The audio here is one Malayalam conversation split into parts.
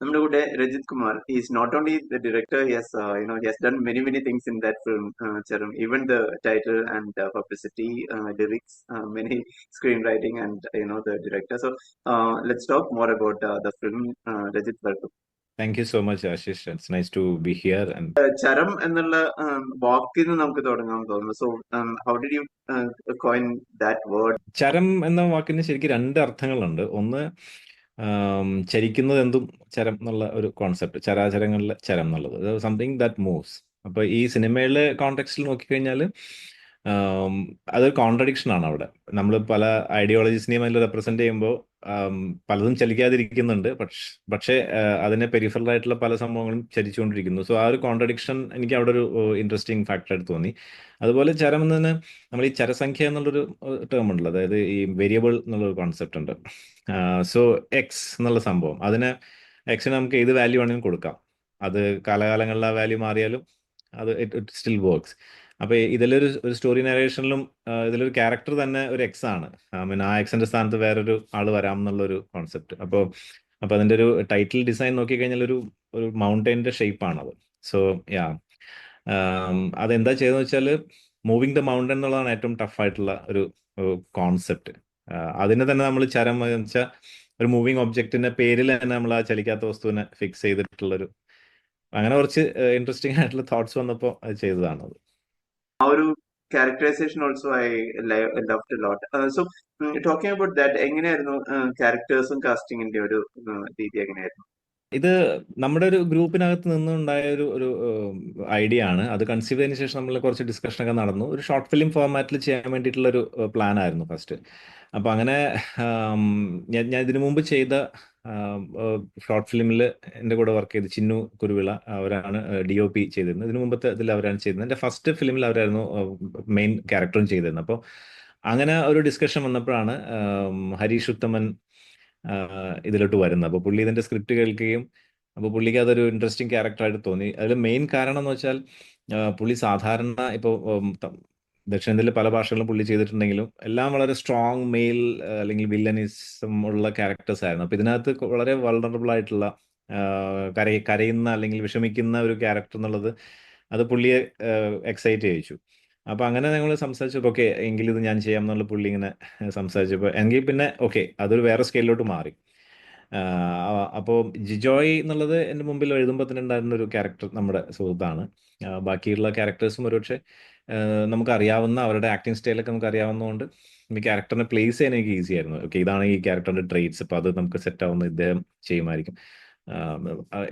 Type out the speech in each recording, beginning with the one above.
നമ്മുടെ കൂടെ Rajith Kumar. Is not only the director yes you know yes done many many things in that film ചെറും even the title and publicity lyrics many screen writing and you know the director so let's talk more about the film Rajith welcome thank you so much Ashish it's nice to be here Charam എന്നുള്ള വാക്കിൽ നിന്ന് നമുക്ക് തുടങ്ങാൻ തോന്നുന്നു. So how did you coin that word Charam എന്ന വാക്കിന് ശരിക്കും രണ്ട് അർത്ഥങ്ങളുണ്ട്. ഒന്ന് ചരിക്കുന്നത് എന്തും ചരം എന്നുള്ള ഒരു കോൺസെപ്റ്റ് ചരാചരങ്ങളിലെ ചരം എന്നുള്ളത്. സംതിങ് ദാറ്റ് മൂവ്സ് അപ്പൊ ഈ സിനിമയിലെ കോണ്ടെക്സ്റ്റിൽ നോക്കിക്കഴിഞ്ഞാൽ അതൊരു കോൺട്രഡിക്ഷൻ ആണ് അവിടെ. നമ്മൾ പല ഐഡിയോളജീസിനെയും അതിൽ റെപ്രസെന്റ് ചെയ്യുമ്പോൾ പലതും ചലിക്കാതിരിക്കുന്നുണ്ട്. പക്ഷെ പക്ഷേ അതിനെ പെരിഫറൽ ആയിട്ടുള്ള പല സംഭവങ്ങളും ചലിച്ചുകൊണ്ടിരിക്കുന്നു. സോ ആ ഒരു കോൺട്രഡിക്ഷൻ എനിക്ക് അവിടെ ഒരു ഇൻട്രസ്റ്റിംഗ് ഫാക്ടർ ആയിട്ട് തോന്നി. അതുപോലെ ചരം എന്നതിന് നമ്മൾ ഈ ചരസംഖ്യ എന്നുള്ളൊരു ടേം ഉണ്ടല്ലോ. അതായത് ഈ വേരിയബിൾ എന്നുള്ള ഒരു കോൺസെപ്റ്റ് ഉണ്ട് സോ എക്സ് എന്നുള്ള സംഭവം. അതിന് എക്സിന് നമുക്ക് ഏത് വാല്യൂ വേണമെങ്കിലും കൊടുക്കാം. അത് കാലകാലങ്ങളിൽ ആ വാല്യൂ മാറിയാലും അത് ഇറ്റ് സ്റ്റിൽ വർക്ക്സ് അപ്പൊ ഇതിലൊരു ഒരു സ്റ്റോറി നറേഷനിലും ഇതിലൊരു ക്യാരക്ടർ തന്നെ ഒരു എക്സ് ആണ്. ഐ മീൻ ആ എക്സിന്റെ സ്ഥാനത്ത് വേറൊരു ആൾ വരാം എന്നുള്ളൊരു കോൺസെപ്റ്റ് അപ്പോൾ അപ്പൊ അതിന്റെ ഒരു ടൈറ്റിൽ ഡിസൈൻ നോക്കിക്കഴിഞ്ഞാൽ ഒരു ഒരു മൗണ്ടൈന്റെ ഷേപ്പാണത് സോ യാ അതെന്താ ചെയ്തെന്ന് വെച്ചാൽ മൂവിങ് ദ മൗണ്ടൻ എന്നുള്ളതാണ് ഏറ്റവും ടഫ് ആയിട്ടുള്ള ഒരു കോൺസെപ്റ്റ് അതിനെ തന്നെ നമ്മൾ ചരം വെച്ചാൽ ഒരു മൂവിങ് ഒബ്ജക്റ്റിന്റെ പേരിൽ തന്നെ നമ്മൾ ആ ചലിക്കാത്ത വസ്തുവിനെ ഫിക്സ് ചെയ്തിട്ടുള്ളൊരു അങ്ങനെ കുറച്ച് ഇൻട്രസ്റ്റിംഗ് ആയിട്ടുള്ള തോട്ട്സ് വന്നപ്പോൾ അത് ചെയ്തതാണ് അത്. ആ ഒരു characterization also I love lot so talking about that എങ്ങനെയായിരുന്നു ക്യാരക്ടേഴ്സും കാസ്റ്റിംഗിന്റെ ഒരു uh, രീതി എങ്ങനെയായിരുന്നു? ഇത് നമ്മുടെ ഒരു ഗ്രൂപ്പിനകത്ത് നിന്നുണ്ടായ ഒരു ഒരു ഐഡിയ ആണ്. അത് കൺസീവ് ചെയ്തതിന് ശേഷം നമ്മൾ കുറച്ച് ഡിസ്കഷൻ ഒക്കെ നടന്നു. ഒരു ഷോർട്ട് ഫിലിം ഫോർമാറ്റിൽ ചെയ്യാൻ വേണ്ടിയിട്ടുള്ള ഒരു പ്ലാൻ ആയിരുന്നു ഫസ്റ്റ് അപ്പൊ അങ്ങനെ ഞാൻ ഞാൻ ഇതിനു മുമ്പ് ചെയ്ത ഷോർട്ട് ഫിലിമിൽ എന്റെ കൂടെ വർക്ക് ചെയ്ത് ചിന്നു കുരുവിള അവരാണ് ഡി ഒ പി ചെയ്തിരുന്നത്. ഇതിനു മുമ്പത്തെ ഇതിൽ അവരാണ് ചെയ്തിരുന്നത്. എന്റെ ഫസ്റ്റ് ഫിലിമിൽ അവരായിരുന്നു മെയിൻ ക്യാരക്ടറും ചെയ്തിരുന്നത്. അപ്പോൾ അങ്ങനെ ഒരു ഡിസ്കഷൻ വന്നപ്പോഴാണ് ഹരീഷ് ഉത്തമൻ ഇതിലോട്ട് വരുന്നത്. അപ്പോൾ പുള്ളി ഇതിന്റെ സ്ക്രിപ്റ്റ് കേൾക്കുകയും അപ്പോൾ പുള്ളിക്ക് അതൊരു ഇൻട്രസ്റ്റിംഗ് ക്യാരക്ടറായിട്ട് തോന്നി. അതിൽ മെയിൻ കാരണം എന്ന് വെച്ചാൽ പുള്ളി സാധാരണ ഇപ്പോൾ ദക്ഷിണേന്ത്യയിലെ പല ഭാഷകളും പുള്ളി ചെയ്തിട്ടുണ്ടെങ്കിലും എല്ലാം വളരെ സ്ട്രോങ് മെയിൽ അല്ലെങ്കിൽ വില്ലനിസം ഉള്ള ക്യാരക്ടേഴ്സ് ആയിരുന്നു. അപ്പൊ ഇതിനകത്ത് വളരെ വൾണറബിൾ ആയിട്ടുള്ള കര കരയ കരയുന്ന അല്ലെങ്കിൽ വിഷമിക്കുന്ന ഒരു ക്യാരക്ടർ എന്നുള്ളത് അത് പുള്ളിയെ എക്സൈറ്റ് ചെയ്യിച്ചു. അപ്പൊ അങ്ങനെ ഞങ്ങൾ സംസാരിച്ചപ്പോൾ ഓക്കെ എങ്കിൽ ഇത് ഞാൻ ചെയ്യാം എന്നുള്ള പുള്ളി ഇങ്ങനെ സംസാരിച്ചപ്പോൾ എങ്കിൽ പിന്നെ ഓക്കെ അതൊരു വേറെ സ്കെയിലോട്ട് മാറി. അപ്പോൾ ജിജോയ് എന്നുള്ളത് എന്റെ മുമ്പിൽ എഴുതുമ്പോൾ തന്നെ ഉണ്ടായിരുന്ന ഒരു ക്യാരക്ടർ നമ്മുടെ സുഹൃത്താണ്. ബാക്കിയുള്ള ക്യാരക്ടേഴ്സും ഒരുപക്ഷെ നമുക്കറിയാവുന്ന അവരുടെ ആക്ടിങ് സ്റ്റൈലൊക്കെ നമുക്ക് അറിയാവുന്നതുകൊണ്ട് ഈ ക്യാരക്ടറിനെ പ്ലേസ് ചെയ്യാൻ എനിക്ക് ഈസി ആയിരുന്നു. ഓക്കെ ഇതാണ് ഈ ക്യാരക്ടറിന്റെ ട്രേറ്റ്സ്. അപ്പോൾ അത് നമുക്ക് സെറ്റ് ആവുന്ന ഇദ്ദേഹം ചെയ്യുമായിരിക്കും.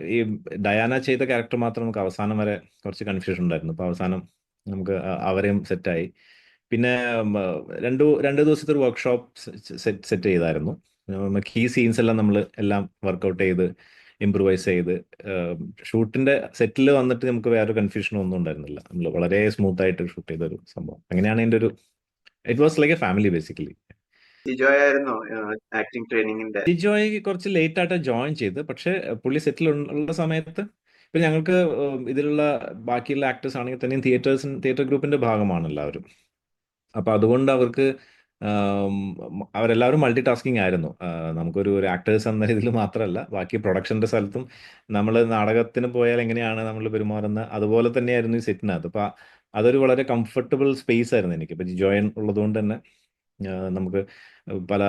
ഈ ഡയാന ചെയ്ത ക്യാരക്ടർ മാത്രം നമുക്ക് അവസാനം വരെ കുറച്ച് കൺഫ്യൂഷൻ ഉണ്ടായിരുന്നു. അപ്പോൾ അവസാനം നമുക്ക് അവരെയും സെറ്റായി. പിന്നെ രണ്ടു രണ്ട് ദിവസത്തെ ഒരു വർക്ക്ഷോപ്പ് സെറ്റ് സെറ്റ് ചെയ്തായിരുന്നു. കീ സീൻസ് എല്ലാം നമ്മൾ എല്ലാം വർക്കൗട്ട് ചെയ്ത് ഇമ്പ്രൂവൈസ് ചെയ്ത് ഷൂട്ടിന്റെ സെറ്റിൽ വന്നിട്ട് നമുക്ക് വേറെ കൺഫ്യൂഷനും ഒന്നും ഉണ്ടായിരുന്നില്ല. നമ്മൾ വളരെ സ്മൂത്ത് ആയിട്ട് ഷൂട്ട് ചെയ്ത ഒരു സംഭവം. അങ്ങനെയാണ് എന്റെ ഒരു it was like a family basically Jijoy ആയിരുന്നോ ആക്ടിംഗ് ട്രെയിനിങ്ങിന്റെ ജിജോയ് കുറച്ച് ലേറ്റ് ആയിട്ട് ജോയിൻ ചെയ്ത് പക്ഷെ പുള്ളി സെറ്റിൽ ഉള്ള സമയത്ത് ഇപ്പൊ ഞങ്ങൾക്ക് ഇതിലുള്ള ബാക്കിയുള്ള ആക്ടേഴ്സ് ആണെങ്കിൽ തന്നെയും തിയേറ്റേഴ്സ് തിയേറ്റർ ഗ്രൂപ്പിന്റെ ഭാഗമാണ് എല്ലാവരും. അപ്പൊ അതുകൊണ്ട് അവർക്ക് അവരെല്ലാവരും മൾട്ടി ടാസ്കിങ് ആയിരുന്നു നമുക്കൊരു ഒരു ആക്ടേഴ്സ് എന്ന രീതിയിൽ മാത്രമല്ല ബാക്കി പ്രൊഡക്ഷന്റെ സ്ഥലത്തും നമ്മൾ നാടകത്തിന് പോയാൽ എങ്ങനെയാണ് നമ്മൾ പെരുമാറുന്നത്? അതുപോലെ തന്നെയായിരുന്നു ഈ സെറ്റിനകത്ത് അപ്പൊ അതൊരു വളരെ കംഫർട്ടബിൾ സ്പേസ് ആയിരുന്നു എനിക്ക്. ഇപ്പൊ ജോയിൻ ഉള്ളതുകൊണ്ട് തന്നെ നമുക്ക് പല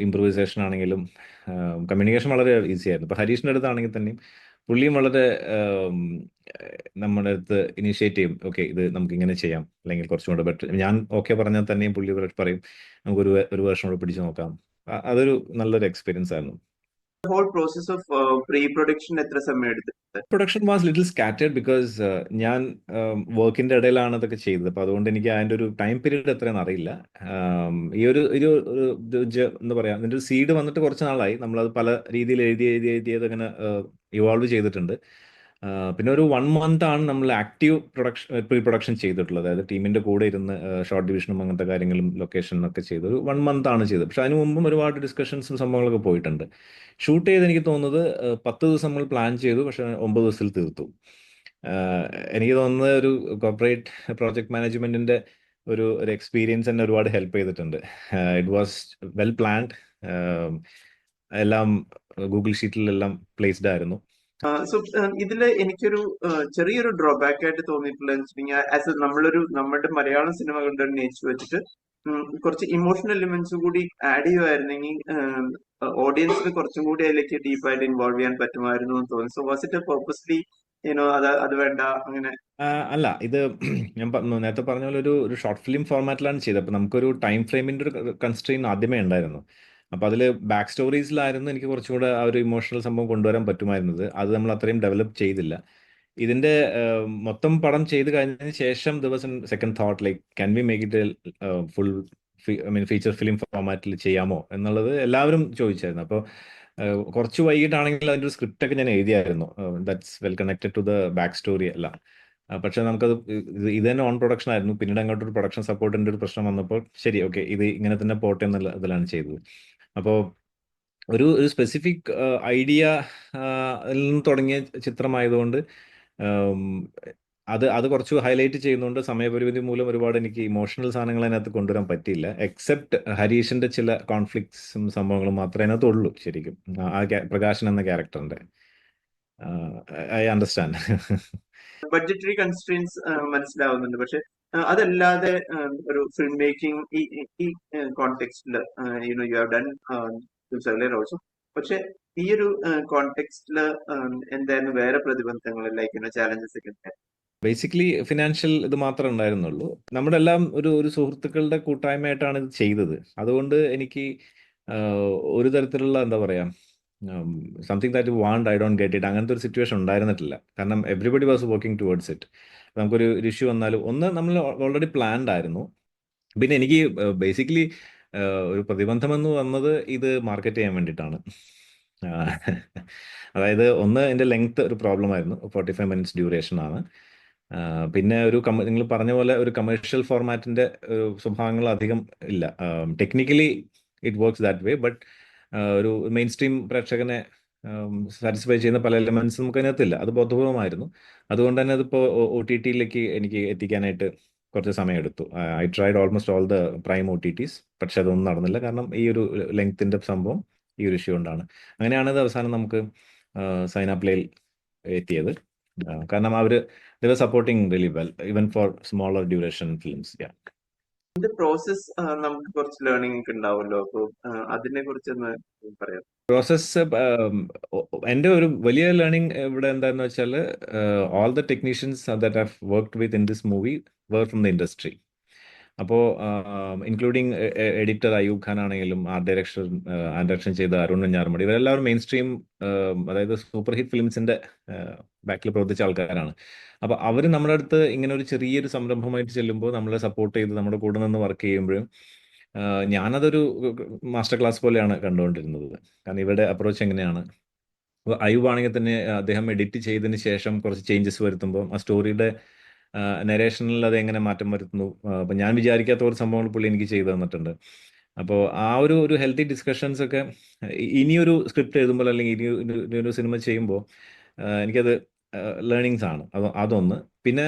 ഇമ്പ്രൂവൈസേഷൻ ആണെങ്കിലും കമ്മ്യൂണിക്കേഷൻ വളരെ ഈസി ആയിരുന്നു. ഇപ്പൊ ഹരീഷിന്റെ അടുത്താണെങ്കിൽ തന്നെയും പുള്ളിയും വളരെ നമ്മുടെ അടുത്ത് ഇനിഷ്യേറ്റ് ചെയ്യും. ഓക്കെ ഇത് നമുക്ക് ഇങ്ങനെ ചെയ്യാം. അല്ലെങ്കിൽ കുറച്ചും കൂടെ ബെറ്റർ ഞാൻ ഓക്കെ പറഞ്ഞാൽ തന്നെയും പുള്ളി പറയും നമുക്ക് ഒരു ഒരു വർഷം കൂടെ പിടിച്ചു നോക്കാം. അതൊരു നല്ലൊരു എക്സ്പീരിയൻസ് ആയിരുന്നു. Production was little scattered because ഞാൻ വർക്കിന്റെ ഇടയിലാണ് ഇതൊക്കെ ചെയ്തത്. അപ്പൊ അതുകൊണ്ട് എനിക്ക് അതിന്റെ ഒരു ടൈം പീരീഡ് എത്രയാണെന്ന് അറിയില്ല. ആം, ഈ ഒരു ഒരു എന്താ പറയാ അതിന്റെ ഒരു സീഡ് വന്നിട്ട് കുറച്ച് നാളായി. നമ്മളത് പല രീതിയിൽ എഴുതി എഴുതി എഴുതി അതങ്ങനെ ഇവോൾവ് ചെയ്തിട്ടുണ്ട്. പിന്നെ ഒരു വൺ മന്ത് ആണ് നമ്മൾ ആക്റ്റീവ് പ്രൊഡക്ഷൻ പ്രീ പ്രൊഡക്ഷൻ ചെയ്തിട്ടുള്ളത്. അതായത് ടീമിന്റെ കൂടെ ഇരുന്ന് ഷോർട്ട് ഡിവിഷനും അങ്ങനത്തെ കാര്യങ്ങളും ലൊക്കേഷനും ഒക്കെ ചെയ്ത് ഒരു വൺ മന്ത് ആണ് ചെയ്തത്. പക്ഷെ അതിനു മുമ്പും ഒരുപാട് ഡിസ്കഷൻസും സംഭവങ്ങളൊക്കെ പോയിട്ടുണ്ട്. ഷൂട്ട് ചെയ്ത് എനിക്ക് തോന്നുന്നത് പത്ത് ദിവസം നമ്മൾ പ്ലാൻ ചെയ്തു പക്ഷെ ഒമ്പത് ദിവസത്തിൽ തീർത്തു. എനിക്ക് തോന്നുന്നത് ഒരു കോർപ്പറേറ്റ് പ്രോജക്ട് മാനേജ്മെന്റിന്റെ ഒരു ഒരു എക്സ്പീരിയൻസ് തന്നെ ഒരുപാട് ഹെൽപ്പ് ചെയ്തിട്ടുണ്ട്. ഇറ്റ് വാസ് വെൽ പ്ലാൻഡ് എല്ലാം ഗൂഗിൾ ഷീറ്റിലെല്ലാം പ്ലേസ്ഡ് ആയിരുന്നു. സോ ഇതിൽ എനിക്കൊരു ചെറിയൊരു ഡ്രോബാക്ക് ആയിട്ട് തോന്നിയിട്ടുള്ളത് വെച്ചിട്ടുണ്ടെങ്കിൽ ആസ് എ നമ്മളൊരു നമ്മുടെ മലയാളം സിനിമകളുടെ ഒരു നേച്ചർ വെച്ചിട്ട് കുറച്ച് ഇമോഷണൽ എലിമെന്റ്സ് കൂടി ആഡ് ചെയ്യുമായിരുന്നെങ്കിൽ ഓഡിയൻസിന് കുറച്ചും കൂടി അതിലേക്ക് ഡീപ്പായിട്ട് ഇൻവോൾവ് ചെയ്യാൻ പറ്റുമായിരുന്നു എന്ന് തോന്നി. സോ വാസ് ഇറ്റ് പർപ്പസ്ലി അങ്ങനെ? അല്ല ഇത് ഞാൻ നേരത്തെ പറഞ്ഞ പോലെ ഒരു ഒരു ഷോർട്ട് ഫിലിം ഫോർമാറ്റിലാണ് ചെയ്തത്. അപ്പൊ നമുക്കൊരു ടൈം ഫ്രെയിമിന്റെ ഒരു കൺസ്ട്രെയിൻ ആദ്യമേ ഉണ്ടായിരുന്നു. അപ്പോൾ അതിൽ ബാക്ക് സ്റ്റോറീസിലായിരുന്നു എനിക്ക് കുറച്ചും കൂടെ ആ ഒരു ഇമോഷണൽ സംഭവം കൊണ്ടുവരാൻ പറ്റുമായിരുന്നത്. അത് നമ്മൾ അത്രയും ഡെവലപ്പ് ചെയ്തില്ല. ഇതിന്റെ മൊത്തം പടം ചെയ്ത് കഴിഞ്ഞതിന് ശേഷം ദിവസം second thought like can we make it full I mean feature film ഫോർമാറ്റിൽ ചെയ്യാമോ എന്നുള്ളത് എല്ലാവരും ചോദിച്ചായിരുന്നു. അപ്പോൾ കുറച്ച് വൈകിട്ടാണെങ്കിൽ അതിന്റെ ഒരു സ്ക്രിപ്റ്റ് ഒക്കെ ഞാൻ എഴുതിയായിരുന്നു. That's well connected to the back story അല്ല. പക്ഷെ നമുക്കത് ഇത് തന്നെ ഓൺ പ്രൊഡക്ഷൻ ആയിരുന്നു. പിന്നീട് അങ്ങോട്ട് ഒരു പ്രൊഡക്ഷൻ സപ്പോർട്ടിന്റെ ഒരു പ്രശ്നം വന്നപ്പോൾ ശരി ഓക്കെ ഇത് ഇങ്ങനെ തന്നെ പോട്ടെ എന്നുള്ള ഇതിലാണ് ചെയ്തത്. അപ്പോൾ ഒരു ഒരു സ്പെസിഫിക് ഐഡിയ നിന്ന് തുടങ്ങിയ ചിത്രമായതുകൊണ്ട് അത് അത് കുറച്ച് ഹൈലൈറ്റ് ചെയ്യുന്നതുകൊണ്ട് സമയപരിമിതി മൂലം ഒരുപാട് എനിക്ക് ഇമോഷണൽ സാധനങ്ങൾ അതിനകത്ത് കൊണ്ടുവരാൻ പറ്റിയില്ല. എക്സെപ്റ്റ് ഹരീഷിന്റെ ചില കോൺഫ്ലിക്ട്സും സംഭവങ്ങളും മാത്രമേ അതിനകത്തുള്ളൂ ശരിക്കും. ആ പ്രകാശൻ എന്ന ക്യാരക്ടറിന്റെ ഐ അണ്ടർസ്റ്റാൻഡ് ബഡ്ജറ്ററി കൺസ്ട്രെയിൻസ് മനസ്സിലാവുന്നുണ്ട്. പക്ഷെ ആഹ് അതല്ലാതെ ആഹ് ഒരു ഫിലിം മേക്കിംഗ് ഈ കോണ്ടെക്സ്റ്റിൽ you know you have done also പക്ഷെ ഈ ഒരു കോണ്ടെക്സ്റ്റിൽ എന്തായിരുന്നു വേറെ പ്രതിബന്ധങ്ങൾ ലൈക്ക് യുനോ ചാലഞ്ചസ് ഒക്കെ ഉണ്ടായിരുന്നു? ബേസിക്കലി ഫിനാൻഷ്യൽ ഇത് മാത്രമേ ഉണ്ടായിരുന്നുള്ളൂ. നമ്മുടെ എല്ലാം ഒരു ഒരു സുഹൃത്തുക്കളുടെ കൂട്ടായ്മയായിട്ടാണ് ഇത് ചെയ്തത്. അതുകൊണ്ട് എനിക്ക് ആഹ്, ഒരു തരത്തിലുള്ള എന്താ പറയാ something that want I don't get it അങ്ങനത്തെ ഒരു സിറ്റുവേഷൻ ഉണ്ടായിരുന്നിട്ടില്ല. കാരണം everybody was working towards it നമുക്കൊരു ഇഷ്യൂ വന്നാലും ഒന്ന് നമ്മൾ ഓൾറെഡി പ്ലാൻഡ് ആയിരുന്നു. പിന്നെ എനിക്ക് ബേസിക്കലി ഒരു പ്രതിബന്ധം എന്ന് വന്നത് ഇത് മാർക്കറ്റ് ചെയ്യാൻ വേണ്ടിയിട്ടാണ്. അതായത് ഒന്ന് എന്റെ ലെങ്ത് ഒരു പ്രോബ്ലം ആയിരുന്നു. ഫോർട്ടി ഫൈവ് മിനിറ്റ്സ് ഡ്യൂറേഷൻ ആണ് പിന്നെ ഒരു കമ നിങ്ങൾ പറഞ്ഞ പോലെ ഒരു കമേഴ്ഷ്യൽ ഫോർമാറ്റിന്റെ സ്വഭാവങ്ങൾ അധികം ഇല്ല. Technically it works that way but ഒരു മെയിൻ സ്ട്രീം പ്രേക്ഷകനെ സാറ്റിസ്ഫൈ ചെയ്യുന്ന പല എലമെന്റ്സ് നമുക്ക് അതിനകത്തില്ല. അത് ബോധപൂർവമായിരുന്നു. അതുകൊണ്ട് തന്നെ അതിപ്പോൾ ഒ ടി ടിയിലേക്ക് എനിക്ക് എത്തിക്കാനായിട്ട് കുറച്ച് സമയം എടുത്തു I tried almost all the prime O T Ts പക്ഷെ അതൊന്നും നടന്നില്ല. കാരണം ഈ ഒരു ലെങ്ത്തിന്റെ സംഭവം ഈ ഒരു ഇഷ്യൂ കൊണ്ടാണ്. അങ്ങനെയാണ് ഇത് അവസാനം നമുക്ക് സൈന പ്ലേയിൽ എത്തിയത്. കാരണം അവർ അവർ supporting really well even for smaller duration films process നമുക്ക് കുറച്ച് ലേണിംഗ് ഒക്കെ ഉണ്ടാവുമല്ലോ. അപ്പൊ അതിനെ കുറിച്ച് ഒന്ന് പറയാം പ്രോസസ് എന്റെ ഒരു വലിയ ലേണിംഗ് ഇവിടെ എന്താന്ന് വെച്ചാൽ all the technicians that have worked with in this movie work from the industry അപ്പോൾ ഇൻക്ലൂഡിങ് എഡിറ്റർ അയൂബ് ഖാൻ ആണെങ്കിലും ആർട്ട് ഡയറക്ടർ ആർട്ട് ഡയറക്ഷൻ ചെയ്ത അരുൺ ഞാർമടി ഇവരെല്ലാവരും മെയിൻ സ്ട്രീം അതായത് സൂപ്പർ ഹിറ്റ് ഫിലിംസിന്റെ ബാക്കിൽ പ്രവർത്തിച്ച ആൾക്കാരാണ്. അപ്പോൾ അവർ നമ്മുടെ അടുത്ത് ഇങ്ങനെ ഒരു ചെറിയൊരു സംരംഭമായിട്ട് ചെല്ലുമ്പോൾ നമ്മളെ സപ്പോർട്ട് ചെയ്ത് നമ്മുടെ കൂടെ നിന്ന് വർക്ക് ചെയ്യുമ്പോഴും ഞാനതൊരു മാസ്റ്റർ ക്ലാസ് പോലെയാണ് കണ്ടുകൊണ്ടിരുന്നത്. കാരണം ഇവരുടെ അപ്രോച്ച് എങ്ങനെയാണ്? അയ്യൂബ് ആണെങ്കിൽ തന്നെ അദ്ദേഹം എഡിറ്റ് ചെയ്തതിന് ശേഷം കുറച്ച് ചേഞ്ചസ് വരുത്തുമ്പോൾ ആ സ്റ്റോറിയുടെ നരേഷനിൽ അത് എങ്ങനെ മാറ്റം വരുത്തുന്നു? അപ്പം ഞാൻ വിചാരിക്കാത്ത ഒരു സംഭവങ്ങൾ പുള്ളി എനിക്ക് ചെയ്തു തന്നിട്ടുണ്ട്. അപ്പോൾ ആ ഒരു ഒരു ഹെൽത്തി ഡിസ്കഷൻസ് ഒക്കെ ഇനിയൊരു സ്ക്രിപ്റ്റ് എഴുതുമ്പോൾ അല്ലെങ്കിൽ ഇനി ഒരു സിനിമ ചെയ്യുമ്പോൾ എനിക്കത് ലേണിങ്സ് ആണ്. അത് അതൊന്ന്. പിന്നെ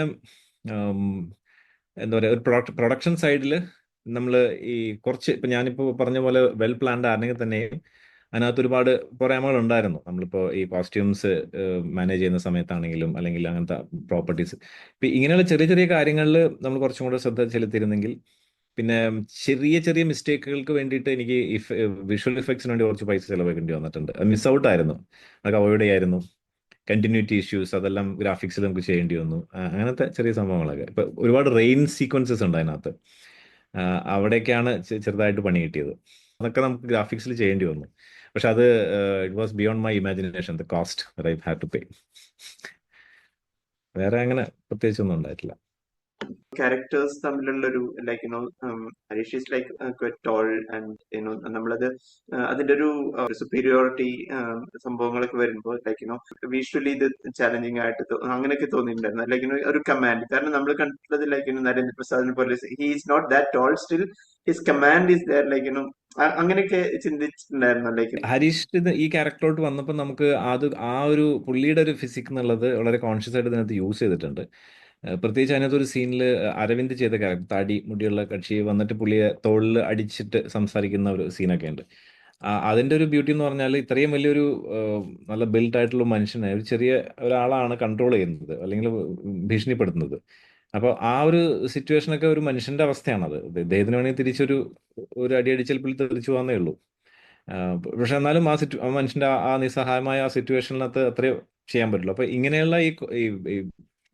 എന്താ പറയുക ഒരു പ്രൊഡക്ട് പ്രൊഡക്ഷൻ സൈഡിൽ നമ്മൾ ഈ കുറച്ച് ഇപ്പം ഞാനിപ്പോൾ പറഞ്ഞ പോലെ വെൽ പ്ലാൻഡ് ആണെങ്കിൽ തന്നെയും അതിനകത്ത് ഒരുപാട് പോരായ്മകൾ ഉണ്ടായിരുന്നു നമ്മളിപ്പോൾ ഈ കോസ്റ്റ്യൂംസ് മാനേജ് ചെയ്യുന്ന സമയത്താണെങ്കിലും അല്ലെങ്കിൽ അങ്ങനത്തെ പ്രോപ്പർട്ടീസ് ഇപ്പം ഇങ്ങനെയുള്ള ചെറിയ ചെറിയ കാര്യങ്ങളിൽ നമ്മൾ കുറച്ചും കൂടെ ശ്രദ്ധ ചെലുത്തിയിരുന്നെങ്കിൽ പിന്നെ ചെറിയ ചെറിയ മിസ്റ്റേക്കുകൾക്ക് വേണ്ടിയിട്ട് എനിക്ക് ഇഫ് വിഷ്വൽ ഇഫക്ട്സിന് വേണ്ടി കുറച്ച് പൈസ ചിലവാക്കേണ്ടി വന്നിട്ടുണ്ട്. അത് മിസ് ഔട്ട് ആയിരുന്നു. അതൊക്കെ അവോയ്ഡ് ചെയ്യായിരുന്നു. കണ്ടിന്യൂറ്റി ഇഷ്യൂസ് അതെല്ലാം ഗ്രാഫിക്സിൽ നമുക്ക് ചെയ്യേണ്ടി വന്നു. അങ്ങനത്തെ ചെറിയ സംഭവങ്ങളൊക്കെ. ഇപ്പൊ ഒരുപാട് റെയിൻ സീക്വൻസസ് ഉണ്ട് അതിനകത്ത്. അവിടെയൊക്കെയാണ് ചെറുതായിട്ട് പണി കിട്ടിയത്. അതൊക്കെ നമുക്ക് ഗ്രാഫിക്സിൽ ചെയ്യേണ്ടി വന്നു. പക്ഷെ അത് it was beyond my imagination the cost I have to pay വേറെ അങ്ങനെ പ്രത്യേകിച്ചൊന്നും ഉണ്ടായിട്ടില്ല. ക്യാരക്ടേഴ്സ് തമ്മിലുള്ള ഒരു like you know Harish is like tall and you know നമ്മളത് uh, അതിന്റെ ഒരു സുപ്പീരിയോറിറ്റി സംഭവങ്ങളൊക്കെ വരുമ്പോൾ ലൈക്ക് യുനോ വിഷ്വലി ഇത് ചാലഞ്ചിങ് ആയിട്ട് അങ്ങനെയൊക്കെ തോന്നിയിട്ടുണ്ടായിരുന്നു. ലൈക്ക് ഒരു കമാൻഡ് കാരണം നമ്മൾ കണ്ടിട്ടുള്ളത് ലൈക്ക് യുനോ നരേന്ദ്ര പ്രസാദിനെ പോലെ he is not that tall still his command is there like you know അങ്ങനെയൊക്കെ ചിന്തിച്ചിട്ടുണ്ടായിരുന്നു ലൈക്ക് ഹരീഷ് ഈ ക്യാരക്ടറോട്ട് വന്നപ്പോൾ നമുക്ക് അത് ആ ഒരു പുള്ളിയുടെ ഒരു ഫിസിക് എന്നുള്ളത് വളരെ കോൺഷ്യസ് ആയിട്ട് ഇതിനകത്ത് യൂസ് ചെയ്തിട്ടുണ്ട്. പ്രത്യേകിച്ച് അതിനകത്ത് ഒരു സീനിൽ അരവിന്ദ് ചെയ്ത ക്യാരക്ടർ താടി മുടിയുള്ള കക്ഷി വന്നിട്ട് പുള്ളിയെ തോളിൽ അടിച്ചിട്ട് സംസാരിക്കുന്ന ഒരു സീനൊക്കെ ഉണ്ട്. അതിന്റെ ഒരു ബ്യൂട്ടി എന്ന് പറഞ്ഞാൽ ഇത്രയും വലിയൊരു നല്ല ബിൽഡ് ആയിട്ടുള്ള മനുഷ്യനെ ഒരു ചെറിയ ഒരാളാണ് കൺട്രോൾ ചെയ്യുന്നത് അല്ലെങ്കിൽ ഭീഷണിപ്പെടുത്തുന്നത്. അപ്പോൾ ആ ഒരു സിറ്റുവേഷനൊക്കെ ഒരു മനുഷ്യന്റെ അവസ്ഥയാണത്. ഇദ്ദേഹത്തിന് വേണമെങ്കിൽ തിരിച്ചൊരു ഒരു അടി അടിച്ചൽപ്പിൽ തെറിച്ചു പോകാന്നേ ഉള്ളൂ. പക്ഷെ എന്നാലും ആ സിറ്റു ആ മനുഷ്യന്റെ ആ നിസ്സഹായമായ ആ സിറ്റുവേഷനകത്ത് അത്രേ ചെയ്യാൻ പറ്റുള്ളൂ. അപ്പൊ ഇങ്ങനെയുള്ള ഈ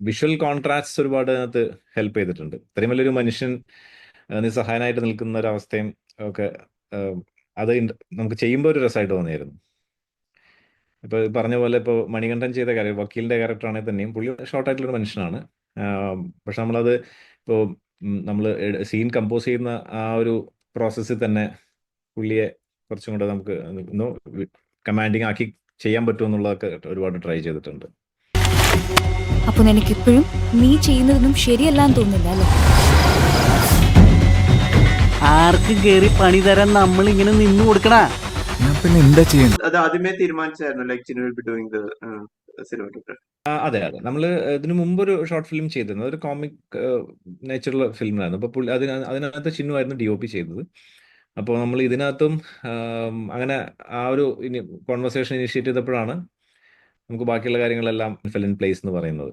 വിഷ്വൽ കോൺട്രാക്ട്സ് ഒരുപാട് അതിനകത്ത് ഹെൽപ്പ് ചെയ്തിട്ടുണ്ട്. ഇത്രയും വലിയൊരു മനുഷ്യൻ നിസ്സഹായനായിട്ട് നിൽക്കുന്ന ഒരു അവസ്ഥയും ഒക്കെ അത് നമുക്ക് ചെയ്യുമ്പോൾ ഒരു രസമായിട്ട് തോന്നിയായിരുന്നു. ഇപ്പൊ പറഞ്ഞ പോലെ ഇപ്പൊ മണികണ്ഠൻ ചെയ്ത കാര്യം വക്കീലിന്റെ ക്യാരക്ടർ ആണെങ്കിൽ തന്നെയും പുള്ളി ഷോർട്ട് ആയിട്ടുള്ള ഒരു മനുഷ്യനാണ്. പക്ഷെ നമ്മളത് ഇപ്പോൾ നമ്മൾ സീൻ കമ്പോസ് ചെയ്യുന്ന ആ ഒരു പ്രോസസ്സിൽ തന്നെ പുള്ളിയെ കുറച്ചും കൂടെ നമുക്ക് കമാൻഡിങ് ആക്കി ചെയ്യാൻ പറ്റുമെന്നുള്ളതൊക്കെ ഒരുപാട് ട്രൈ ചെയ്തിട്ടുണ്ട്. അപ്പൊ നിനക്ക് ഇപ്പോഴും നീ ചെയ്യുന്നതൊന്നും ശരിയല്ലാന്ന് തോന്നുന്നില്ല അല്ലേ? ആർക്ക് കേറി പണി തരാൻ നമ്മൾ ഇങ്ങനെ നിന്നു കൊടുക്കണ ഞാൻ പിന്നെ എന്താ ചെയ്യുന്നത്? അത് ആദ്യമേ തീരുമാനിച്ചായിരുന്നു like Chinu will be doing the അതെ അതെ. നമ്മൾ ഇതിനു മുമ്പ് ഒരു ഷോർട്ട് ഫിലിം ചെയ്തിരുന്നു. ഒരു കോമിക് നേച്ചറൽ ഫിലിമായിരുന്നു അപ്പൊ അതിനകത്ത് ചിന്നു ആയിരുന്നു ഡി ഒ പി ചെയ്തത്. അപ്പോൾ നമ്മൾ ഇതിനകത്തും അങ്ങനെ ആ ഒരു ഇനി കോൺവെർസേഷൻ ഇനിഷ്യേറ്റ് ചെയ്തപ്പോഴാണ് നമുക്ക് ബാക്കിയുള്ള കാര്യങ്ങളെല്ലാം ഫിലിൻ പ്ലേസ് എന്ന് പറയുന്നത്.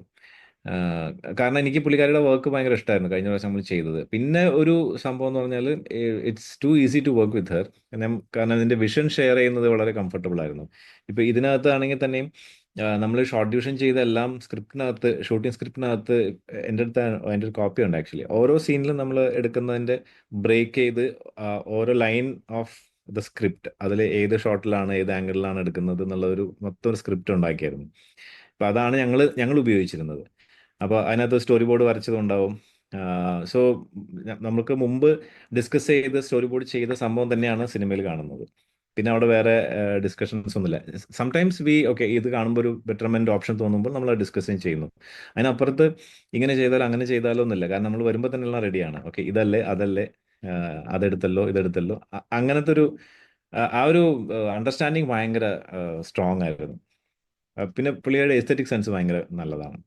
കാരണം എനിക്ക് പുള്ളിക്കാരിയുടെ വർക്ക് ഭയങ്കര ഇഷ്ടമായിരുന്നു കഴിഞ്ഞ പ്രാവശ്യം നമ്മൾ ചെയ്തത്. പിന്നെ ഒരു സംഭവം എന്ന് പറഞ്ഞാൽ it's too easy to work with her കാരണം അതിന്റെ വിഷൻ ഷെയർ ചെയ്യുന്നത് വളരെ കംഫർട്ടബിൾ ആയിരുന്നു. ഇപ്പൊ ഇതിനകത്ത് ആണെങ്കിൽ തന്നെയും നമ്മൾ ഷോർട്ട് ഡിവിഷൻ ചെയ്ത എല്ലാം സ്ക്രിപ്റ്റിനകത്ത് ഷൂട്ടിംഗ് സ്ക്രിപ്റ്റിനകത്ത് എന്റെ അടുത്ത് എന്റെ ഒരു കോപ്പി ഉണ്ട് ആക്ച്വലി. ഓരോ സീനിലും നമ്മൾ എടുക്കുന്നതിന്റെ ബ്രേക്ക് ചെയ്ത് ഓരോ ലൈൻ ഓഫ് ദ സ്ക്രിപ്റ്റ് അതിൽ ഏത് ഷോട്ടിലാണ് ഏത് ആംഗിളിലാണ് എടുക്കുന്നത് എന്നുള്ള ഒരു മൊത്തം ഒരു സ്ക്രിപ്റ്റ് ഉണ്ടാക്കിയായിരുന്നു. അപ്പം അതാണ് ഞങ്ങൾ ഞങ്ങൾ ഉപയോഗിച്ചിരുന്നത്. അപ്പോൾ അതിനകത്ത് സ്റ്റോറി ബോർഡ് വരച്ചതുണ്ടാവും. സോ നമുക്ക് മുമ്പ് ഡിസ്കസ് ചെയ്ത് സ്റ്റോറി ബോർഡ് ചെയ്ത സംഭവം തന്നെയാണ് സിനിമയിൽ കാണുന്നത്. പിന്നെ അവിടെ വേറെ ഡിസ്കഷൻസ് ഒന്നുമില്ല. സംടൈംസ് വി ഓക്കെ ഇത് കാണുമ്പോൾ ഒരു ബെറ്റർമെന്റ് ഓപ്ഷൻ തോന്നുമ്പോൾ നമ്മൾ ഡിസ്കസ് ചെയ്യുന്നു. അതിനപ്പുറത്ത് ഇങ്ങനെ ചെയ്താലോ അങ്ങനെ ചെയ്താലോ ഒന്നുമില്ല കാരണം നമ്മൾ വരുമ്പോൾ തന്നെ എല്ലാം റെഡിയാണ് ഓക്കെ ഇതല്ലേ അതല്ലേ അതെടുത്തല്ലോ ഇതെടുത്തല്ലോ. അങ്ങനത്തെ ഒരു ആ ഒരു അണ്ടർസ്റ്റാൻഡിങ് ഭയങ്കര സ്ട്രോങ് ആയിരുന്നു. പിന്നെ പുള്ളിയുടെ എസ്തെറ്റിക് സെൻസ് ഭയങ്കര നല്ലതാണ്.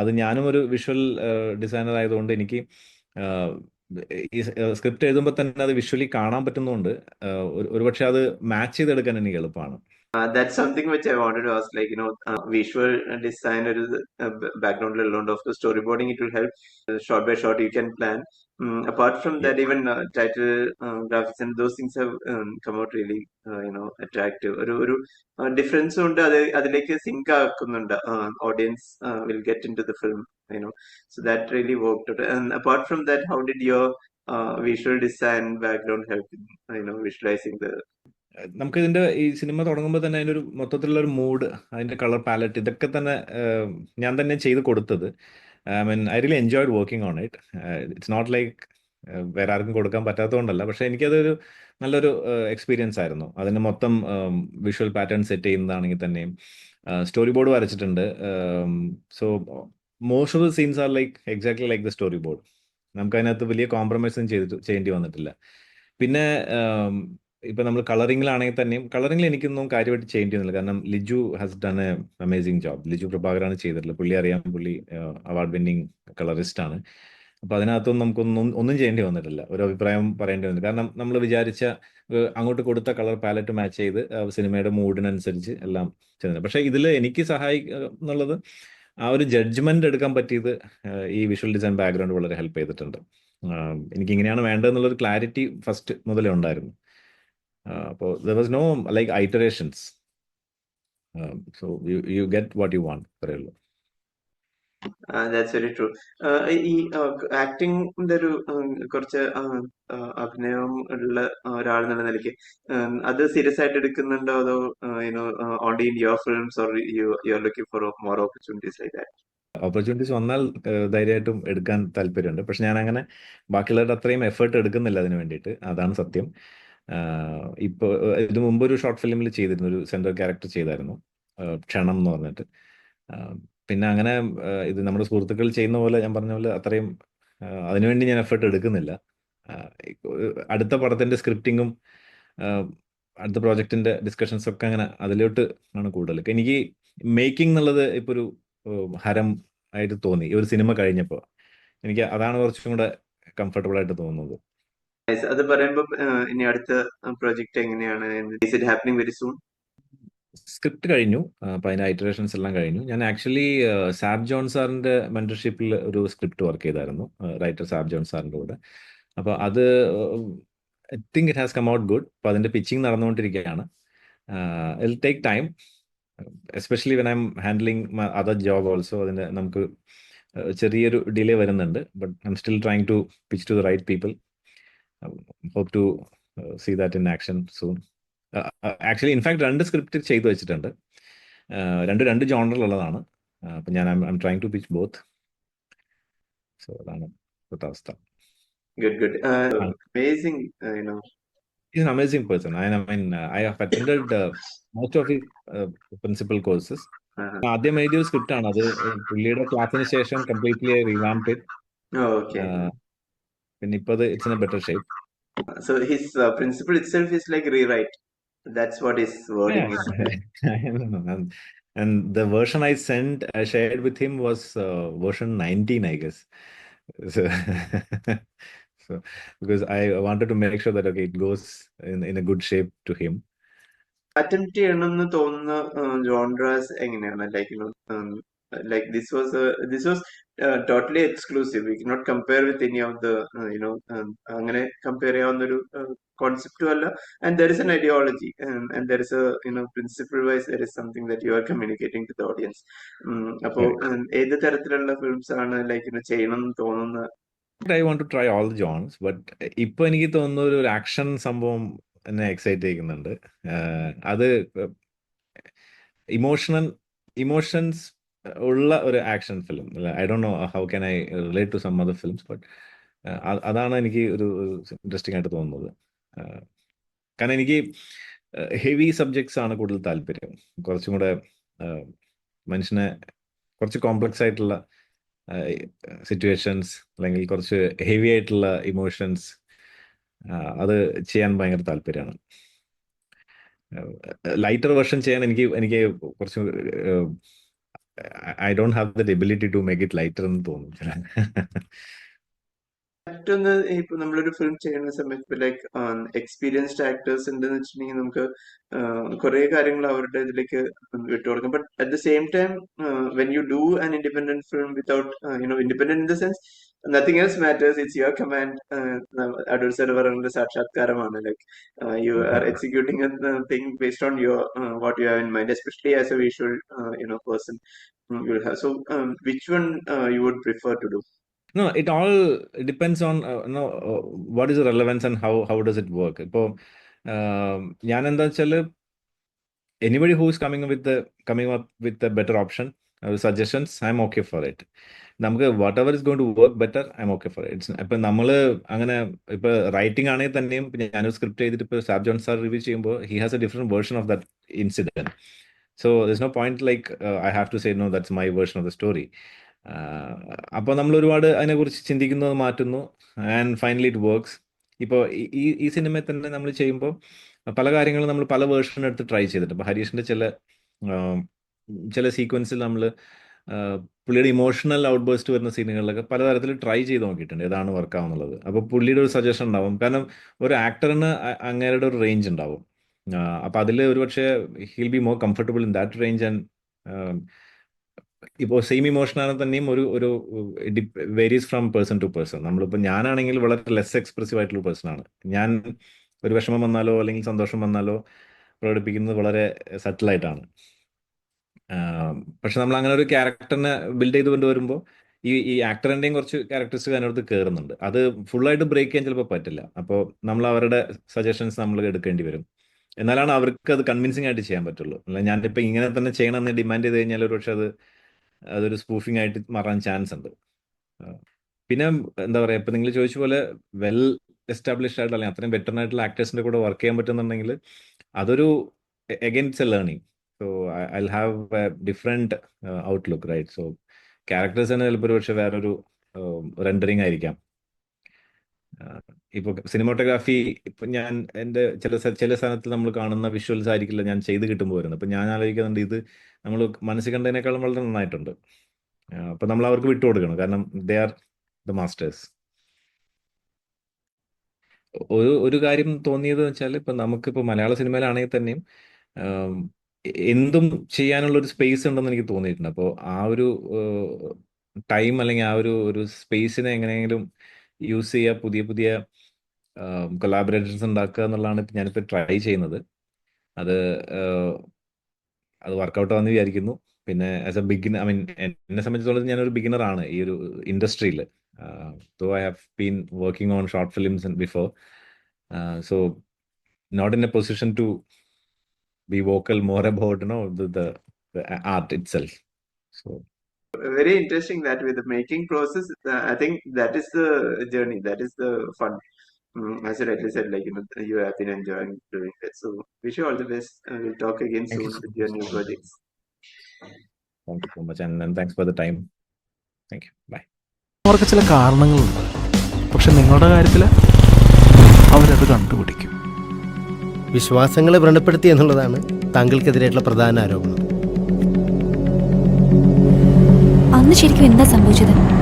അത് ഞാനും ഒരു വിഷ്വൽ ഡിസൈനർ ആയതുകൊണ്ട് എനിക്ക് ഈ സ്ക്രിപ്റ്റ് എഴുതുമ്പോൾ തന്നെ അത് വിഷ്വലി കാണാൻ പറ്റുന്നതുകൊണ്ട് ഒരുപക്ഷെ അത് മാച്ച് ചെയ്തെടുക്കാൻ എനിക്ക് എളുപ്പമാണ് Uh, that's something which I wanted to ask, like, you know, uh, visual design or uh, background alone of the storyboarding, it will help uh, shot by shot, you can plan. Mm, apart from that, even uh, title uh, graphics and those things have um, come out really, uh, you know, attractive. ഒരു ഒരു ഡിഫറൻസും ഉണ്ട് അത് അതിലേക്ക് സിങ്ക് ആക്കുന്നുണ്ട് audience will get into the film you know. So that really worked out. And apart from that how did your uh, visual design background help in you know visualizing the നമുക്ക് ഇതിന്റെ ഈ സിനിമ തുടങ്ങുമ്പോൾ തന്നെ അതിന്റെ ഒരു മൊത്തത്തിലുള്ള ഒരു മൂഡ് അതിന്റെ കളർ പാലറ്റ് ഇതൊക്കെ തന്നെ ഞാൻ തന്നെ ചെയ്ത് കൊടുത്തത്. I mean I really enjoyed working on it it's not like വേറെ ആർക്കും കൊടുക്കാൻ പറ്റാത്തതുകൊണ്ടല്ല. പക്ഷെ എനിക്കതൊരു നല്ലൊരു എക്സ്പീരിയൻസ് ആയിരുന്നു. അതിന് മൊത്തം വിഷ്വൽ പാറ്റേൺ സെറ്റ് ചെയ്യുന്നതാണെങ്കിൽ തന്നെയും സ്റ്റോറി ബോർഡ് വരച്ചിട്ടുണ്ട്. So most of the scenes are like exactly like the storyboard നമുക്ക് അതിനകത്ത് വലിയ കോംപ്രമൈസും ചെയ്തിട്ട് ചെയ്യേണ്ടി വന്നിട്ടില്ല. പിന്നെ ഇപ്പൊ നമ്മൾ കളറിംഗിലാണെങ്കിൽ തന്നെയും കളറിംഗിൽ എനിക്കൊന്നും കാര്യമായിട്ട് ചെയ്യേണ്ടി വന്നില്ല. കാരണം Liju has done a amazing job Liju പ്രഭാകരാണ് ചെയ്തിട്ടുള്ളത്. പുള്ളി അറിയാം പുള്ളി അവാർഡ് വിന്നിങ് കളറിസ്റ്റ് ആണ്. അപ്പൊ അതിനകത്തൊന്നും നമുക്കൊന്നും ഒന്നും ചെയ്യേണ്ടി വന്നിട്ടില്ല. ഒരു അഭിപ്രായം പറയേണ്ടി വന്നില്ല. കാരണം നമ്മൾ വിചാരിച്ച അങ്ങോട്ട് കൊടുത്ത കളർ പാലറ്റ് മാച്ച് ചെയ്ത് സിനിമയുടെ മൂഡിനനുസരിച്ച് എല്ലാം ചെയ്യുന്നത്. പക്ഷെ ഇതിൽ എനിക്ക് സഹായിക്കുന്നുള്ളത് എന്നുള്ളത് ആ ഒരു ജഡ്ജ്മെന്റ് എടുക്കാൻ പറ്റിയത് ഈ വിഷ്വൽ ഡിസൈൻ ബാക്ക്ഗ്രൗണ്ട് വളരെ ഹെൽപ്പ് ചെയ്തിട്ടുണ്ട്. എനിക്ക് ഇങ്ങനെയാണ് വേണ്ടതെന്നുള്ളൊരു ക്ലാരിറ്റി ഫസ്റ്റ് മുതലേ ഉണ്ടായിരുന്നു. അപ്പോൾ there was no like iterations so you you get what you want പറയുള്ളൂ ദാറ്റ്സ് വെരി ട്രൂ ഈ ആക്ടിങ്ങിന്റെ ഒരു കുറച്ച് അഭിനയം ഉള്ള ഒരാൾ എന്നുള്ള നിലയ്ക്ക് അത് സീരിയസ് ആയിട്ട് എടുക്കുന്നുണ്ടോ? അതോ you know only in your films or you you are looking for more opportunities like opportunities വന്നാൽ ധൈര്യമായിട്ടും എടുക്കാൻ താല്പര്യമുണ്ട്. പക്ഷെ ഞാൻ അങ്ങനെ ബാക്കിയുള്ളവരുടെ അത്രയും എഫേർട്ട് എടുക്കുന്നില്ല അതിന് വേണ്ടിയിട്ട്. അതാണ് സത്യം. ഇപ്പോൾ ഇതിനു മുമ്പ് ഒരു ഷോർട്ട് ഫിലിമിൽ ചെയ്തിരുന്നു. ഒരു സെൻട്രൽ ക്യാരക്ടർ ചെയ്തായിരുന്നു. ക്ഷണം എന്ന് പറഞ്ഞിട്ട്. പിന്നെ അങ്ങനെ ഇത് നമ്മുടെ സുഹൃത്തുക്കൾ ചെയ്യുന്ന പോലെ ഞാൻ പറഞ്ഞ പോലെ അത്രയും അതിനുവേണ്ടി ഞാൻ എഫേർട്ട് എടുക്കുന്നില്ല. അടുത്ത പടത്തിന്റെ സ്ക്രിപ്റ്റിങ്ങും അടുത്ത പ്രോജക്റ്റിന്റെ ഡിസ്കഷൻസ് ഒക്കെ അങ്ങനെ അതിലോട്ട് ആണ് കൂടുതൽ. എനിക്ക് മേക്കിംഗ് എന്നുള്ളത് ഇപ്പൊ ഒരു ഹരം ആയിട്ട് തോന്നി. ഒരു സിനിമ കഴിഞ്ഞപ്പോൾ എനിക്ക് അതാണ് കുറച്ചും കൂടെ കംഫർട്ടബിൾ ആയിട്ട് തോന്നുന്നത്. അത് പറയുമ്പോൾ ഇനി അടുത്ത പ്രോജക്റ്റ് എങ്ങനെയാണ്? It happening very soon script കഴിഞ്ഞു. അപ്പോൾ അതിന്റെ ഐറ്ററേഷൻസ് എല്ലാം കഴിഞ്ഞു. ഞാൻ ആക്ച്വലി സാബ് ജോൺ സാറിന്റെ മെന്റർഷിപ്പിൽ ഒരു സ്ക്രിപ്റ്റ് വർക്ക് ചെയ്തായിരുന്നു. റൈറ്റർ സാബ് ജോൺ സാറിന്റെ കൂടെ. അപ്പോൾ അത് I think it has come out good അപ്പോൾ അതിന്റെ പിച്ചിങ് നടന്നുകൊണ്ടിരിക്കുകയാണ്. It take time especially when I'm handling other job also അതിന്റെ നമുക്ക് ചെറിയൊരു ഡിലേ വരുന്നുണ്ട്. But I'm still trying to pitch to the right people hope to see that in action soon actually in fact രണ്ട് സ്ക്രിപ്റ്റ് ചെയ്തു വെച്ചിട്ടുണ്ട്. രണ്ട് രണ്ട് ജോണറിലുള്ളതാണ് അപ്പം ഞാൻ I'm trying to pitch both so അതാണ് ഇപ്പോഴത്തെ അവസ്ഥ. Good good amazing you know is an amazing person. I mean, uh, I have attended uh, most of his uh, principal courses. ആദ്യം എഴുതിയ സ്ക്രിപ്റ്റ് ആണ്. അത് പുള്ളിയുടെ ക്ലാസ്സിന് ശേഷം കംപ്ലീറ്റ്ലി റിവാംപ് ഓക്കെ പിന്നെ ഇപ്പൊ it's in a better shape So his principle itself is like rewrite. That's what his wording is. and, and the version I sent, I shared with him was uh, version 19, I guess. So, so because I wanted to make sure that okay, it goes in, in a good shape to him. Attempt ചെയ്യണമെന്ന് തോന്നുന്ന ജോൺറാസ് എങ്ങനെയാണ് like you know like this was this was totally exclusive we not compare with any of the you know അങ്ങനെ കമ്പയർ ചെയ്യാവുന്ന ഒരു കോൺസെപ്റ്റും അല്ല. And there is an ideology and there is you know principle wise there is something that you are communicating to the audience അപ്പോൾ ഏത് തരത്തിലുള്ള ഫിലിംസ് ആണ് ലൈക്ക് യുനോ ചെയ്യണം എന്ന് തോന്നുന്ന I want to try all the genres, but ഇപ്പൊ എനിക്ക് തോന്നുന്ന ഒരു ആക്ഷൻ സംഭവം എന്നെ എക്സൈറ്റ് ചെയ്യുന്നുണ്ട് ആഹ് അത് ഇമോഷണൽ ഇമോഷൻസ് ഉള്ള ഒരു action film. I do know how can I relate to some other films but അതാണ് എനിക്ക് ഒരു ഇൻട്രസ്റ്റിംഗ് ആയിട്ട് തോന്നുന്നത്. കാരണം എനിക്ക് ഹെവി സബ്ജക്ട്സ് ആണ് കൂടുതൽ താല്പര്യം. കുറച്ചും കൂടെ മനുഷ്യനെ കുറച്ച് കോംപ്ലക്സ് ആയിട്ടുള്ള സിറ്റുവേഷൻസ് അല്ലെങ്കിൽ കുറച്ച് ഹെവി ആയിട്ടുള്ള ഇമോഷൻസ് അത് ചെയ്യാൻ ഭയങ്കര താല്പര്യമാണ്. ലൈറ്റർ വെർഷൻ ചെയ്യാൻ എനിക്ക് എനിക്ക് കുറച്ച് I don't have the ability to make it lighter എന്ന് തോന്നുന്നു മറ്റൊന്ന് ഇപ്പൊ നമ്മളൊരു ഫിലിം ചെയ്യുന്ന സമയത്ത് ലൈക്ക് എക്സ്പീരിയൻസ്ഡ് ആക്ടേഴ്സ് ഉണ്ടെന്ന് വെച്ചിട്ടുണ്ടെങ്കിൽ നമുക്ക് കുറെ കാര്യങ്ങൾ അവരുടെ ഇതിലേക്ക് വിട്ടുകൊടുക്കാം but at the same time when you do an independent film without you know independent in the sense Nothing else matters it's your command Adoor sir പറയുന്നത് സാക്ഷാത്കാരമാണ് like you are executing thing based on your what you have in mind especially as a visual you know person you have so which one you would prefer to do No, it all depends on uh, no, uh, what is the relevance and how how does it work. ഇപ്പോൾ ഞാൻ എന്താ വെച്ചാൽ anybody who is coming with coming up with a better option suggestions I'm okay for it നമുക്ക് whatever is going to work better I'm okay for it's ഇപ്പൊ നമ്മൾ അങ്ങനെ ഇപ്പൊ റൈറ്റിംഗ് ആണെങ്കിൽ തന്നെയും ഞാനൊരു സ്ക്രിപ്റ്റ് ചെയ്തിട്ട് ഇപ്പോൾ സാബ് ജോൺ സാർ റിവ്യൂ ചെയ്യുമ്പോൾ he has a different version of that incident so this no point like I have to say no that's my version of the story അപ്പോൾ നമ്മൾ ഒരുപാട് അതിനെക്കുറിച്ച് ചിന്തിക്കുന്നത് മാറ്റുന്നു. ആൻഡ് ഫൈനലി ഇറ്റ് വർക്ക്സ് ഇപ്പോൾ ഈ ഈ സിനിമയിൽ തന്നെ നമ്മൾ ചെയ്യുമ്പോൾ പല കാര്യങ്ങളും നമ്മൾ പല വേർഷൻ എടുത്ത് ട്രൈ ചെയ്തിട്ട് ഇപ്പോൾ ഹരീഷിന്റെ ചില ചില സീക്വൻസിൽ നമ്മൾ പുള്ളിയുടെ ഇമോഷണൽ ഔട്ട് ബേസ്റ്റ് വരുന്ന സീനുകളിലൊക്കെ പലതരത്തിൽ ട്രൈ ചെയ്ത് നോക്കിയിട്ടുണ്ട് ഏതാണ് വർക്ക് ആവുന്നുള്ളത്. അപ്പോൾ പുള്ളിയുടെ ഒരു സജഷൻ ഉണ്ടാവും. കാരണം ഒരു ആക്ടറിന് അങ്ങേരുടെ ഒരു റേഞ്ച് ഉണ്ടാവും. അപ്പോൾ അതിൽ ഒരുപക്ഷെ he'll be more comfortable in that range and ഇപ്പോൾ സെയിം ഇമോഷൻ ആണ് തന്നെയും ഒരു ഒരു varies from person to person നമ്മളിപ്പോൾ ഞാനാണെങ്കിൽ വളരെ ലെസ് എക്സ്പ്രസീവ് ആയിട്ടുള്ള പേഴ്സൺ ആണ്. ഞാൻ ഒരു വിഷമം വന്നാലോ അല്ലെങ്കിൽ സന്തോഷം വന്നാലോ പ്രകടിപ്പിക്കുന്നത് വളരെ സട്ടിലായിട്ടാണ് പക്ഷെ നമ്മൾ അങ്ങനെ ഒരു ക്യാരക്ടറിനെ ബിൽഡ് ചെയ്ത് കൊണ്ടുവരുമ്പോൾ ഈ ഈ ആക്ടറിന്റെയും കുറച്ച് ക്യാരക്ടേഴ്സ് അതിനടുത്ത് കയറുന്നുണ്ട് അത് ഫുള്ളായിട്ട് ബ്രേക്ക് ചെയ്യാൻ ചിലപ്പോൾ പറ്റില്ല. അപ്പോൾ നമ്മൾ അവരുടെ സജഷൻസ് നമ്മൾ എടുക്കേണ്ടി വരും. എന്നാലാണ് അവർക്ക് അത് കൺവിൻസിങ് ആയിട്ട് ചെയ്യാൻ പറ്റുള്ളൂ. അല്ല ഞാനിപ്പോൾ ഇങ്ങനെ തന്നെ ചെയ്യണം എന്ന് ഡിമാൻഡ് ചെയ്ത് കഴിഞ്ഞാൽ ഒരു പക്ഷെ അത് അതൊരു സ്പൂഫിംഗ് ആയിട്ട് മാറാൻ ചാൻസ് ഉണ്ട്. പിന്നെ എന്താ പറയുക ഇപ്പം നിങ്ങൾ ചോദിച്ച പോലെ വെൽ എസ്റ്റാബ്ലിഷ്ഡ് ആയിട്ടുള്ള അല്ലെങ്കിൽ അത്രയും ബെറ്റർ ആയിട്ടുള്ള ആക്ടേഴ്സിന്റെ കൂടെ വർക്ക് ചെയ്യാൻ പറ്റുന്നുണ്ടെങ്കിൽ അതൊരു against a learning so I have a different outlook right so characters തന്നെ ചിലപ്പോൾ ഒരു പക്ഷേ വേറൊരു റെൻഡറിങ് ആയിരിക്കാം. ഇപ്പോൾ സിനിമോട്ടോഗ്രാഫി ഇപ്പം ഞാൻ എന്റെ ചില ചില സ്ഥലത്ത് നമ്മൾ കാണുന്ന വിഷ്വൽസ് ആയിരിക്കില്ല ഞാൻ ചെയ്ത് കിട്ടുമ്പോൾ വരുന്നത്. അപ്പം ഞാൻ ആലോചിക്കുന്നുണ്ട് ഇത് നമ്മൾ മനസ്സിൽ കണ്ടതിനേക്കാളും വളരെ നന്നായിട്ടുണ്ട്. അപ്പം നമ്മൾ അവർക്ക് വിട്ടു കൊടുക്കണം. കാരണം ദേ ആർ ദ മാസ്റ്റേഴ്സ് ഒരു ഒരു കാര്യം തോന്നിയത് വെച്ചാൽ ഇപ്പം നമുക്കിപ്പോൾ മലയാള സിനിമയിലാണെങ്കിൽ തന്നെയും എന്തും ചെയ്യാനുള്ള ഒരു സ്പേസ് ഉണ്ടെന്ന് എനിക്ക് തോന്നിയിട്ടുണ്ട്. അപ്പോൾ ആ ഒരു ടൈം അല്ലെങ്കിൽ ആ ഒരു ഒരു സ്പേസിനെ എങ്ങനെയെങ്കിലും യൂസ് ചെയ്യുക പുതിയ പുതിയ കൊലാബറേഷൻസ് ഉണ്ടാക്കുക എന്നുള്ളതാണ് ഇപ്പം ഞാനിപ്പോൾ ട്രൈ ചെയ്യുന്നത്. അത് അത് വർക്കൗട്ട് ആണെന്ന് വിചാരിക്കുന്നു. പിന്നെ as a beginner I mean എന്നെ സംബന്ധിച്ചിടത്തോളം ഞാനൊരു ബിഗിനർ ആണ് ഈ ഒരു ഇൻഡസ്ട്രിയിൽ though I have been working on short films before so not in a position to be vocal more about you know the, the, the art itself so very interesting that with the making process uh, i think that is the journey that is the fun Mm, as you rightly said like you know you have been enjoying doing it so wish you all the best uh, we'll talk again Thank you soon so with your new projects thank you so much and, and thanks for the time thank you bye അവർക്ക് ചില കാരണങ്ങളുണ്ട് പക്ഷെ നിങ്ങളുടെ കാര്യത്തിൽ അവരത് കണ്ടുപിടിക്കും വിശ്വാസങ്ങളെ വ്രണപ്പെടുത്തി എന്നുള്ളതാണ് താങ്കൾക്കെതിരായിട്ടുള്ള പ്രധാന ആരോപണം. അന്ന് ശരിക്കും എന്താ സംഭവിച്ചത്?